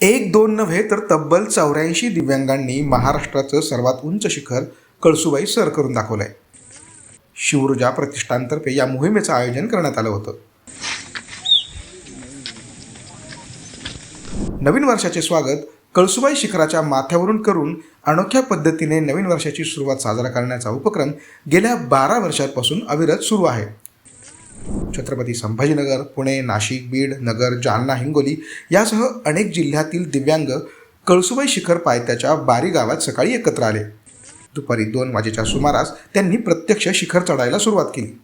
एक दोन नव्हे तर तब्बल चौऱ्याऐंशी दिव्यांगांनी महाराष्ट्राचं सर्वात उंच शिखर कळसुबाई सर करून दाखवलंय. शिवरुजा प्रतिष्ठानतर्फे या मोहिमेचं आयोजन करण्यात आलं होतं. नवीन वर्षाचे स्वागत कळसुबाई शिखराच्या माथ्यावरून करून अनोख्या पद्धतीने नवीन वर्षाची सुरुवात साजरा करण्याचा उपक्रम गेल्या बारा वर्षांपासून अविरत सुरू आहे. छत्रपती संभाजीनगर पुणे नाशिक बीड नगर जालना हिंगोली यासह अनेक जिल्ह्यातील दिव्यांग कळसुबाई शिखर पायथ्याच्या बारी गावात सकाळी एकत्र आले. दुपारी दोन वाजेच्या सुमारास त्यांनी प्रत्यक्ष शिखर चढायला सुरुवात केली.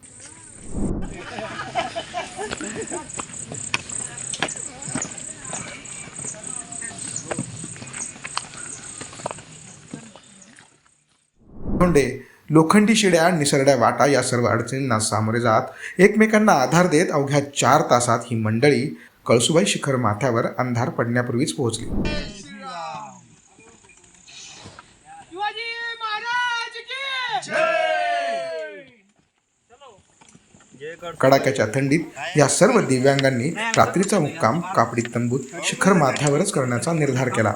धोंडे लोखंडी शिड्या निसरड्या वाटा या सर्व अडचणींना सामोरे जात. एकमेकांना आधार देत अवघ्या चार तासात ही मंडळी कळसुबाई शिखर माथ्यावर अंधार पडण्यापूर्वीच पोहोचली. कडाक्याच्या थंडीत या सर्व दिव्यांगांनी रात्रीचा मुक्काम कापडी तंबूत शिखर माथ्यावरच करण्याचा निर्धार केला.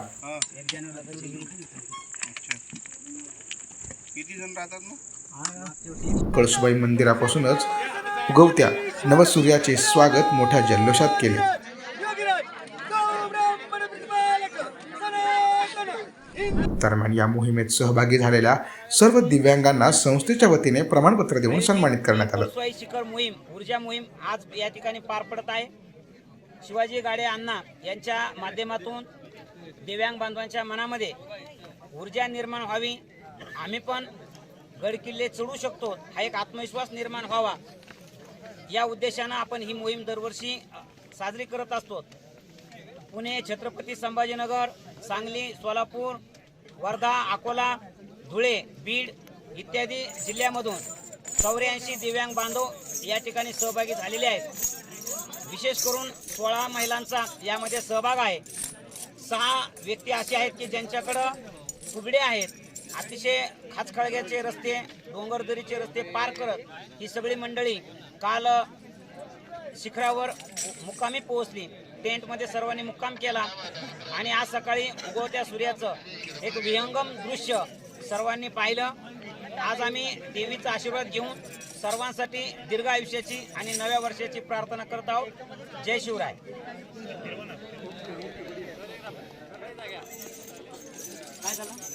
कळसुबाई मंदिरापासूनच उगवत्या नवसूर्याचे स्वागत मोठ्या जल्लोषात केले. दरम्यान या मोहिमेत सहभागी झालेल्या सर्व दिव्यांगांना संस्थेच्या वतीने प्रमाणपत्र देऊन सन्मानित करण्यात आलं. शिखर मोहीम ऊर्जा मोहीम आज या ठिकाणी पार पडत आहे. शिवाजी गाडे अण्णा यांच्या माध्यमातून दिव्यांग बांधवांच्या मनामध्ये ऊर्जा निर्माण व्हावी. आम्ही पण गडकिल्ले चढू शकतो हा एक आत्मविश्वास निर्माण व्हावा. या उद्देशानं आपण ही मोहीम दरवर्षी साजरी करत असतो. पुणे छत्रपती संभाजीनगर सांगली सोलापूर वर्धा अकोला धुळे बीड इत्यादी जिल्ह्यामधून चौऱ्याऐंशी दिव्यांग बांधव या ठिकाणी सहभागी झालेले आहेत. विशेष करून सोळा महिलांचा यामध्ये सहभाग आहे. सहा व्यक्ती असे आहेत की ज्यांच्याकडं फुगडे आहेत. अतिशय खाचखळग्याचे रस्ते डोंगरदरीचे रस्ते पार करत ही सगळी मंडळी काल शिखरावर मुक्कामी पोहोचली. टेंटमध्ये सर्वांनी मुक्काम केला. आणि आज सकाळी उगवत्या सूर्याचं एक विहंगम दृश्य सर्वांनी पाहिलं. आज आम्ही देवीचा आशीर्वाद घेऊन सर्वांसाठी दीर्घ आयुष्याची आणि नव्या वर्षाची प्रार्थना करत आहोत. जय शिवराय. काय झालं?